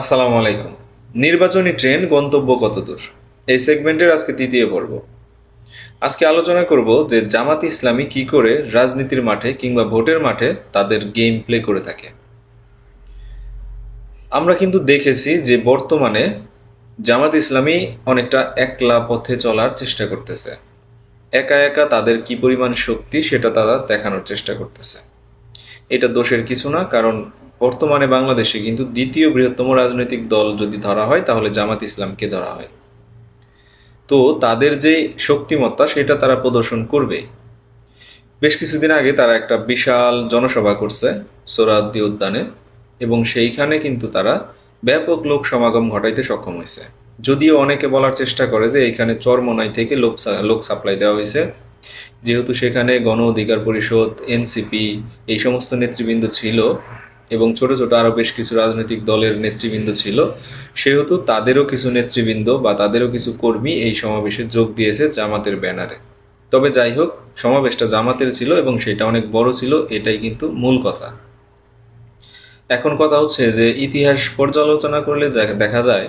আসসালামু আলাইকুম। নির্বাচনী ট্রেন গন্তব্য কতদূর? এই সেগমেন্টের আজকে তৃতীয় পর্ব। আজকে আলোচনা করব যে জামাত ইসলামী কি করে রাজনীতির মাঠে কিংবা ভোটের মাঠে তাদের গেম প্লে করে থাকে। আমরা কিন্তু দেখেছি যে বর্তমানে জামাত ইসলামী অনেকটা একলা পথে চলার চেষ্টা করতেছে। একা একা তাদের কি পরিমাণ শক্তি সেটা তারা দেখানোর চেষ্টা করতেছে। এটা দোষের কিছু না, কারণ বর্তমানে বাংলাদেশে কিন্তু দ্বিতীয় বৃহত্তম রাজনৈতিক দল যদি ধরা হয়, তাহলে জামাত ইসলামকে ধরা হয়। তো তাদের যে শক্তিমত্তা, সেটা তারা প্রদর্শন করবে। বেশ কিছুদিন আগে তারা একটা বিশাল জনসভা করছে সোরাদ্দি উদ্যানে এবং সেইখানে কিন্তু তারা ব্যাপক লোক সমাগম ঘটাইতে সক্ষম হয়েছে। যদিও অনেকে বলার চেষ্টা করে যে এখানে চরমনাই থেকে লোক লোক সাপ্লাই দেওয়া হয়েছে। যেহেতু সেখানে গণ অধিকার পরিষদ, এনসিপি, এই সমস্ত নেতৃবৃন্দ ছিল এবং ছোট ছোট আরও বেশ কিছু রাজনৈতিক দলের নেতৃবৃন্দ ছিল, সেহেতু তাদেরও কিছু নেতৃবৃন্দ বা তাদেরও কিছু কর্মী এই সমাবেশে যোগ দিয়েছে জামাতের ব্যানারে। তবে যাই হোক, সমাবেশটা জামাতের ছিল এবং সেটা অনেক বড় ছিল, এটাই কিন্তু মূল কথা। এখন কথা হচ্ছে যে, ইতিহাস পর্যালোচনা করলে দেখা যায়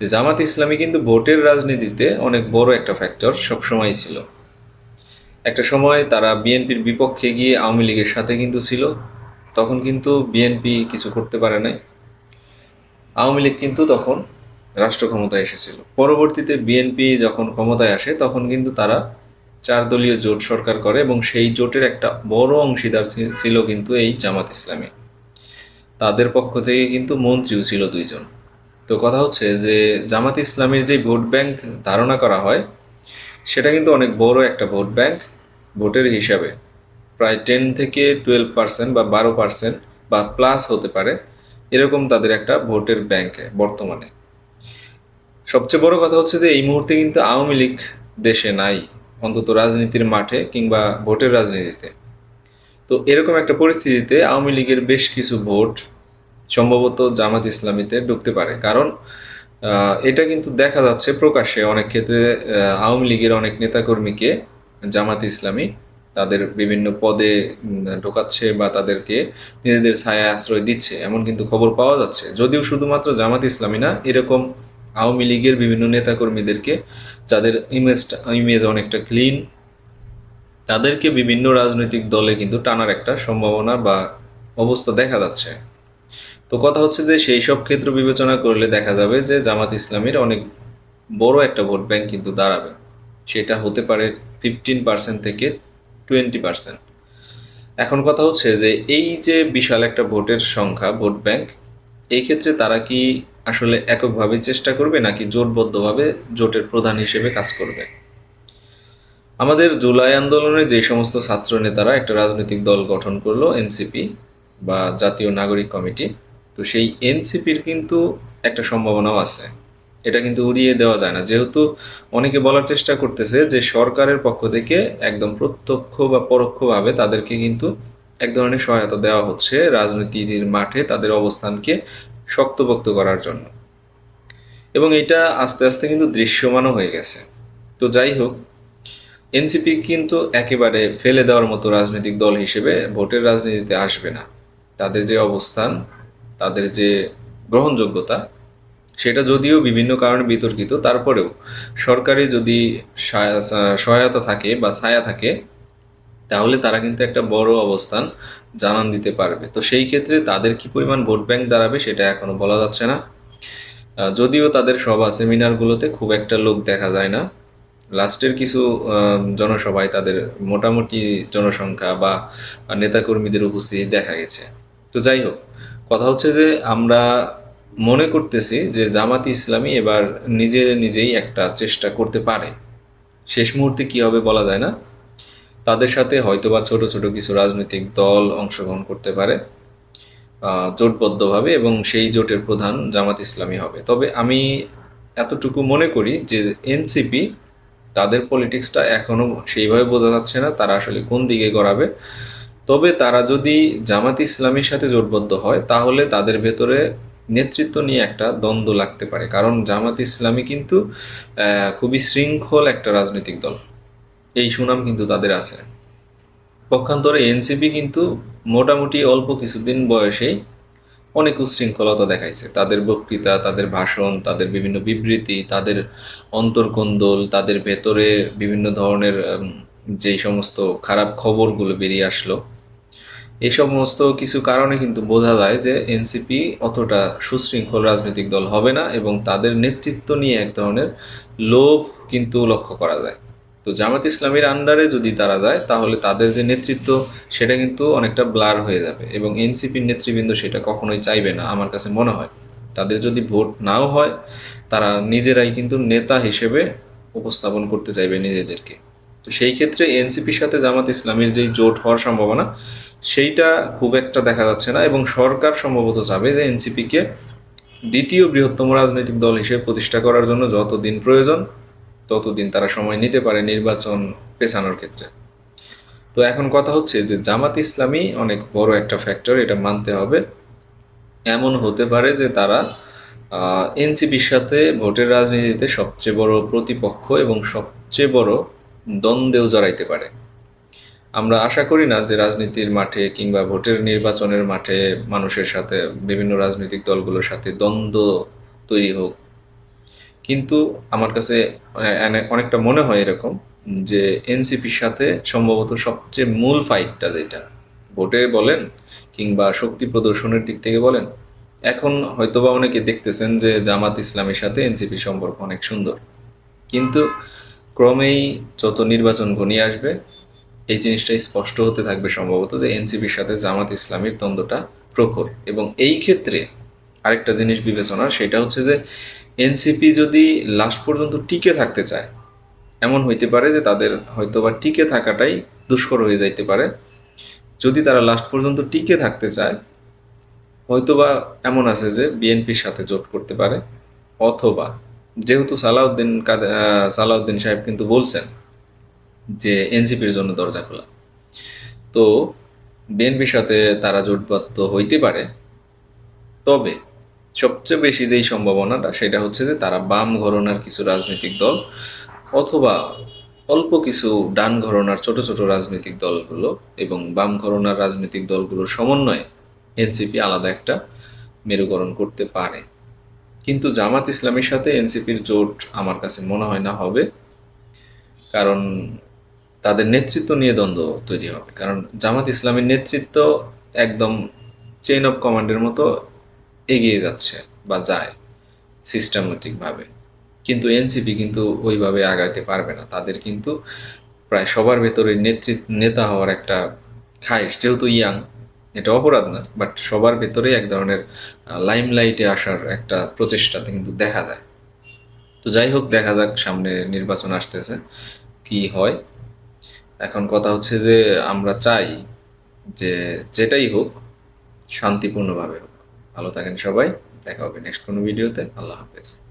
যে, জামাত ইসলামী কিন্তু ভোটের রাজনীতিতে অনেক বড় একটা ফ্যাক্টর সবসময় ছিল। একটা সময় তারা বিএনপির বিপক্ষে গিয়ে আওয়ামী লীগের সাথে কিন্তু ছিল তখন কিন্তু বিএনপি কিছু করতে পারে নাই। আওয়ামী লীগ কিন্তু তখন রাষ্ট্র ক্ষমতায় এসেছিল। পরবর্তীতে বিএনপি যখন ক্ষমতায় আসে, তখন কিন্তু তারা চার দলীয় জোট সরকার করে এবং সেই জোটের একটা বড় অংশীদার ছিল কিন্তু এই জামাত ইসলামী। তাদের পক্ষ থেকে কিন্তু মন্ত্রীও ছিল দুইজন। তো কথা হচ্ছে যে, জামাত ইসলামের যে ভোট ব্যাংক ধারণা করা হয়, সেটা কিন্তু অনেক বড় একটা ভোট ব্যাংক, ভোটের হিসাবে। প্রায় টেন থেকে টুয়েলভ পার্সেন্ট বা বারো পার্সেন্ট বা প্লাস হতে পারে এরকম তাদের একটা ভোটের ব্যাংক বর্তমানে। সবচেয়ে বড় কথা হচ্ছে যে এই মুহূর্তে কিন্তু আওয়ামী লীগ দেশে নাই, অন্তত রাজনীতির মাঠে কিংবা ভোটের রাজনীতিতে। তো এরকম একটা পরিস্থিতিতে আওয়ামী লীগের বেশ কিছু ভোট সম্ভবত জামাত ইসলামীতে ঢুকতে পারে। কারণ এটা কিন্তু দেখা যাচ্ছে প্রকাশ্যে অনেক ক্ষেত্রে আওয়ামী লীগের অনেক নেতাকর্মীকে জামাত ইসলামী তাদের বিভিন্ন পদে ঢোকাচ্ছে বা তাদেরকে নিজেদের ছায়া আশ্রয় দিচ্ছে, এমন কিন্তু খবর পাওয়া যাচ্ছে। যদিও শুধুমাত্র জামাত ইসলামী না, এরকম আওয়ামী লীগের বিভিন্ন নেতাকর্মীদেরকে, যাদের ইমেজটা ইমেজ অনেকটা ক্লিন তাদেরকে বিভিন্ন রাজনৈতিক দলে কিন্তু টানার একটা সম্ভাবনা বা অবস্থা দেখা যাচ্ছে। তো কথা হচ্ছে যে, সেই সব ক্ষেত্র বিবেচনা করলে দেখা যাবে যে, জামাত ইসলামের অনেক বড় একটা ভোট ব্যাংক কিন্তু দাঁড়াবে। সেটা হতে পারে ফিফটিন পার্সেন্ট থেকে টোয়েন্টি পার্সেন্ট এখন কথা হচ্ছে যে এই যে বিশাল একটা ভোটের সংখ্যা, ভোট ব্যাংক, এই ক্ষেত্রে তারা কি আসলে এককভাবে চেষ্টা করবে নাকি জোটবদ্ধভাবে জোটের প্রধান হিসেবে কাজ করবে? আমাদের জুলাই আন্দোলনে যে সমস্ত ছাত্র নেতারা একটা রাজনৈতিক দল গঠন করল, এনসিপি বা জাতীয় নাগরিক কমিটি, তো সেই এনসিপির কিন্তু একটা সম্ভাবনাও আছে। এটা কিন্তু উড়িয়ে দেওয়া যায় না। যেহেতু অনেকে বলার চেষ্টা করতেছে যে সরকারের পক্ষ থেকে একদম প্রত্যক্ষ বা পরোক্ষভাবে তাদেরকে কিন্তু এক ধরনের সহায়তা দেওয়া হচ্ছে রাজনীতির মাঠে তাদের অবস্থানকে শক্তপোক্ত করার জন্য। এবং এটা আস্তে আস্তে কিন্তু দৃশ্যমানও হয়ে গেছে। তো যাই হোক এনসিপি কিন্তু একেবারে ফেলে দেওয়ার মতো রাজনৈতিক দল হিসেবে ভোটের রাজনীতিতে আসবে না। তাদের যে অবস্থান, তাদের যে গ্রহণযোগ্যতা সেটা যদিও বিভিন্ন কারণে বিতর্কিত, তারপরেও সরকারি যদি সহায়- সহায়তা থাকে বা ছায়া থাকে, তাহলে তারা কিন্তু একটা বড় অবস্থান জানান দিতে পারবে। তো সেই ক্ষেত্রে তাদের কি পরিমাণ ভোট ব্যাংক দাঁড়াবে সেটা এখনও বলা যাচ্ছে না। যদিও তাদের সভা সেমিনারগুলোতে খুব একটা লোক দেখা যায় না। লাস্টের কিছু জনসভায় তাদের মোটামুটি জনসংখ্যা বা নেতাকর্মীদের উপস্থিতি দেখা গেছে। তো যাই হোক, কথা হচ্ছে যে আমরা মনে করতেছি যে জামাতি ইসলামী এবার নিজে নিজেই একটা চেষ্টা করতে পারে। শেষ মুহূর্তে কি হবে বলা যায় না। তাদের সাথে হয়তোবা ছোট ছোট কিছু রাজনৈতিক দল অংশগ্রহণ করতে পারে জোটবদ্ধভাবে এবং সেই জোটের প্রধান জামাত ইসলামী হবে। তবে আমি এতটুকু মনে করি যে এনসিপি তাদের পলিটিক্সটা এখনও সেইভাবে বোঝা যাচ্ছে না তারা আসলে কোন দিকে গড়াবে। তবে তারা যদি জামাত ইসলামীর সাথে জোটবদ্ধ হয় তাহলে তাদের ভেতরে নেতৃত্ব নিয়ে একটা দ্বন্দ্ব লাগতে পারে। কারণ জামাত ইসলামী কিন্তু খুবই শৃঙ্খল একটা রাজনৈতিক দল। এই সুনাম কিন্তু তাদের আছে। পক্ষান্তরে এনসিপি কিন্তু মোটামুটি অল্প কিছুদিন বয়সেই অনেক উচ্ছৃঙ্খলতা দেখাইছে। তাদের বক্তৃতা, তাদের ভাষণ, তাদের বিভিন্ন বিবৃতি, তাদের অন্তর্কন্দল, তাদের ভেতরে বিভিন্ন ধরনের যেই সমস্ত খারাপ খবরগুলো বেরিয়ে আসলো এই সমস্ত কিছু কারণে কিন্তু বোঝা যায় যে এনসিপি অতটা সুশৃঙ্খল রাজনৈতিক দল হবে না এবং তাদের নেতৃত্ব নিয়ে এক ধরনের লোভ কিন্তু লক্ষ্য করা যায়। তো জামাত ইসলামের আন্ডারে যদি তারা যায়, তাহলে তাদের যে নেতৃত্ব, সেটা কিন্তু অনেকটা ব্লার হয়ে যাবে এবং এনসিপির নেতৃবৃন্দ সেটা কখনোই চাইবে না, আমার কাছে মনে হয়। তাদের যদি ভোট নাও হয়, তারা নিজেরাই কিন্তু নেতা হিসেবে উপস্থাপন করতে চাইবে নিজেদেরকে। তো সেই ক্ষেত্রে এনসিপির সাথে জামাত ইসলামের যেই জোট হওয়ার সম্ভাবনা, সেইটা খুব একটা দেখা যাচ্ছে না এবং সরকার সম্ভবত চাবে যে এনসিপিকে দ্বিতীয় বৃহত্তম রাজনৈতিক দল হিসেবে প্রতিষ্ঠা করার জন্য যতদিন প্রয়োজন, ততদিন তারা সময় নিতে পারে নির্বাচন পেছানোর ক্ষেত্রে। তো এখন কথা হচ্ছে যে জামাত ইসলামী অনেক বড় একটা ফ্যাক্টর এটা মানতে হবে। এমন হতে পারে যে তারা এনসিপির সাথে ভোটের রাজনীতিতে সবচেয়ে বড় প্রতিপক্ষ এবং সবচেয়ে বড় দ্বন্দ্বেও জড়াইতে পারে। আমরা আশা করি না যে রাজনীতির মাঠে কিংবা ভোটের নির্বাচনের মাঠে মানুষের সাথে বিভিন্ন রাজনৈতিক দলগুলোর সাথে দ্বন্দ্ব তৈরি হোক। কিন্তু আমার কাছে অনেকটা মনে হয় এরকম যে এনসিপির সাথে সম্ভবত সবচেয়ে মূল ফাইটটা যেটা, ভোটে বলেন কিংবা শক্তি প্রদর্শনের দিক থেকে বলেন, এখন হয়তোবা অনেকে দেখতেছেন যে জামাত ইসলামের সাথে এনসিপির সম্পর্ক অনেক সুন্দর। কিন্তু ক্রমেই যত নির্বাচন ঘনিয়ে আসবে, এই জিনিসটা স্পষ্ট হতে থাকবে সম্ভবত যে এনসিপির সাথে জামাত ইসলামের দ্বন্দ্বটা প্রখর। এবং এই ক্ষেত্রে আরেকটা জিনিস বিবেচনার সেটা হচ্ছে যে এনসিপি যদি লাস্ট পর্যন্ত টিকে থাকতে চায়, এমন হইতে পারে যে তাদের হয়তোবা টিকে থাকাটাই দুষ্কর হয়ে যাইতে পারে। যদি তারা লাস্ট পর্যন্ত টিকে থাকতে চায়, হয়তোবা এমন আছে যে বিএনপির সাথে জোট করতে পারে, অথবা যেহেতু সালাউদ্দিন সালাউদ্দিন সাহেব কিন্তু বলছেন যে এনসিপির জন্য দরজা খোলা। তো বিএনপির সাথে তারা জোটবদ্ধ হইতে পারে, তবে সবচেয়ে বেশি যেই সম্ভাবনাটা সেটা হচ্ছে যে তারা বাম ঘরনার কিছু রাজনৈতিক দল অথবা অল্প কিছু ডান ঘরনার ছোট ছোট রাজনৈতিক দলগুলো এবং বাম ঘরনার রাজনৈতিক দলগুলোর সমন্বয়ে এনসিপি আলাদা একটা মেরুকরণ করতে পারে। কিন্তু জামাত ইসলামের সাথে এনসিপির জোট আমার কাছে মনে হয় না হবে, কারণ তাদের নেতৃত্ব নিয়ে দ্বন্দ্ব তৈরি হবে। কারণ জামাত ইসলামের নেতৃত্ব একদম চেইন অফ কমান্ডের মতো এগিয়ে যাচ্ছে বা যায় সিস্টেমেটিকভাবে কিন্তু এনসিপি কিন্তু ওইভাবে আগাইতে পারবে না। তাদের কিন্তু প্রায় সবার ভেতরে নেতৃত্ব নেতা হওয়ার একটা খায়েশ, যেহেতু ইয়াং এটা অপরাধ না বাট সবার ভেতরে এক ধরনের লাইম লাইমলাইটে আসার একটা প্রচেষ্টাতে কিন্তু দেখা যায়। তো যাই হোক, দেখা যাক, সামনে নির্বাচন আসতেছে, কি হয়। এখন কথা হচ্ছে যে, আমরা চাই যে, যেটাই হোক, শান্তিপূর্ণভাবে হোক। ভালো থাকেন সবাই, দেখা হবে নেক্সট কোনো ভিডিওতে, আল্লাহ হাফেজ।